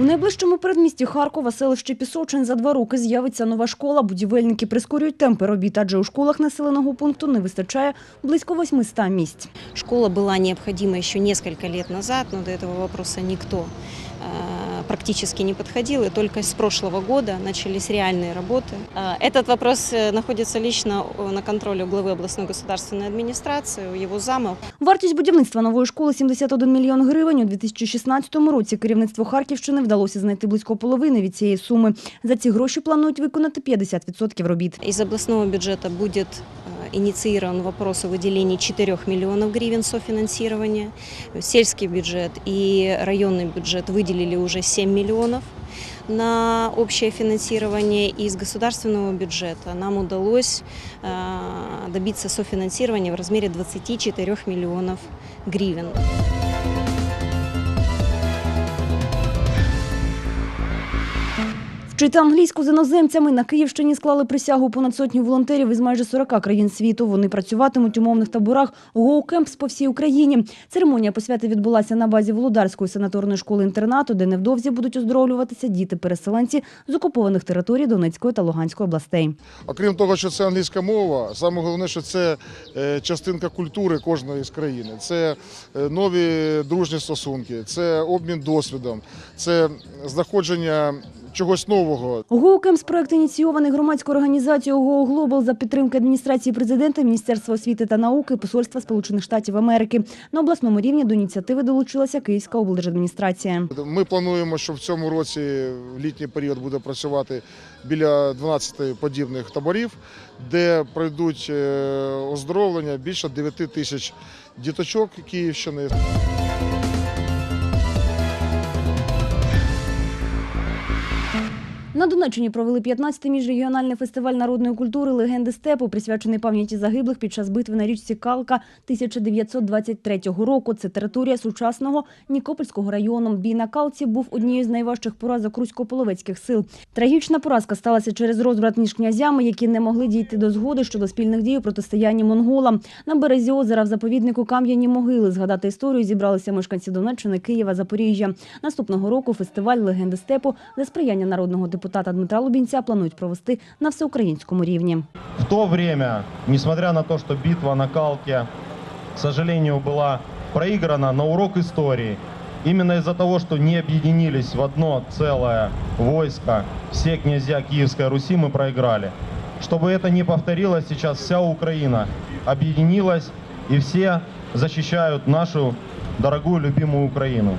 У найближчому передмісті Харкова, селище Пісочин, за два роки з'явиться нова школа. Будівельники прискорюють темпи робіт, адже у школах населеного пункту не вистачає близько 800 місць. Школа была необходима еще несколько лет назад, но до этого вопроса никто э, практически не подходил, и только с прошлого года начались реальные работы. Э, Этот вопрос э, находится лично э, на контроле у главы областной государственной администрации, у его замов. Вартість будівництва нової школи – 71 мільйон гривень. У 2016 році керівництву Харківщини вдалося знайти близько половини від цієї суми. За ці гроші планують виконати 50% робіт. Из областного бюджета будет э, инициирован вопрос о выделении 4 миллионов гривен софинансирования. Сельский бюджет и районный бюджет выделили уже 7 миллионов на общее финансирование. И из государственного бюджета нам удалось э, добиться софинансирования в размере 24 миллионов гривен. Вчити англійську з іноземцями на Київщині склали присягу понад сотню волонтерів із майже 40 країн світу. Вони працюватимуть у мовних таборах Camps по всій Україні. Церемонія посвяти відбулася на базі Володарської санаторної школи-інтернату, де невдовзі будуть оздоровлюватися діти-переселенці з окупованих територій Донецької та Луганської областей. Окрім того, що це англійська мова, саме головне, що це е, частинка культури кожної з країни. Це е, нові дружні стосунки, це обмін досвідом, це знаходження чогось нового. Camps – проект ініційований громадською організацією Go Global за підтримки адміністрації президента, Міністерства освіти та науки, Посольства Сполучених Штатів Америки. На обласному рівні до ініціативи долучилася Київська облдержадміністрація. Ми плануємо, що в цьому році в літній період буде працювати біля 12 подібних таборів, де пройдуть е, оздоровлення більше 9 тисяч діточок Київщини. Thank you. На Донеччині провели 15-й міжрегіональний фестиваль народної культури «Легенди степу», присвячений пам'яті загиблих під час битви на річці Калка 1923 року. Це територія сучасного Нікопольського району. Бій на Калці був однією з найважчих поразок русько-половецьких сил. Трагічна поразка сталася через розбрат між князями, які не могли дійти до згоди щодо спільних дій у протистоянні монголам. На березі озера в заповіднику Кам'яні могили згадати історію зібралися мешканці Донеччини, Києва, Запоріжжя. Наступного року фестиваль «Легенди степу» за сприяння народного депутата Дмитра Лубінця планують провести на всеукраїнському рівні. В то время, несмотря на то, что битва на Калке, к сожалению, была проиграна на урок истории, именно из-за того, что не объединились в одно целое войско все князья Киевской Руси, мы проиграли. Чтобы это не повторилось, сейчас вся Украина объединилась, и все защищают нашу дорогую, любимую Украину.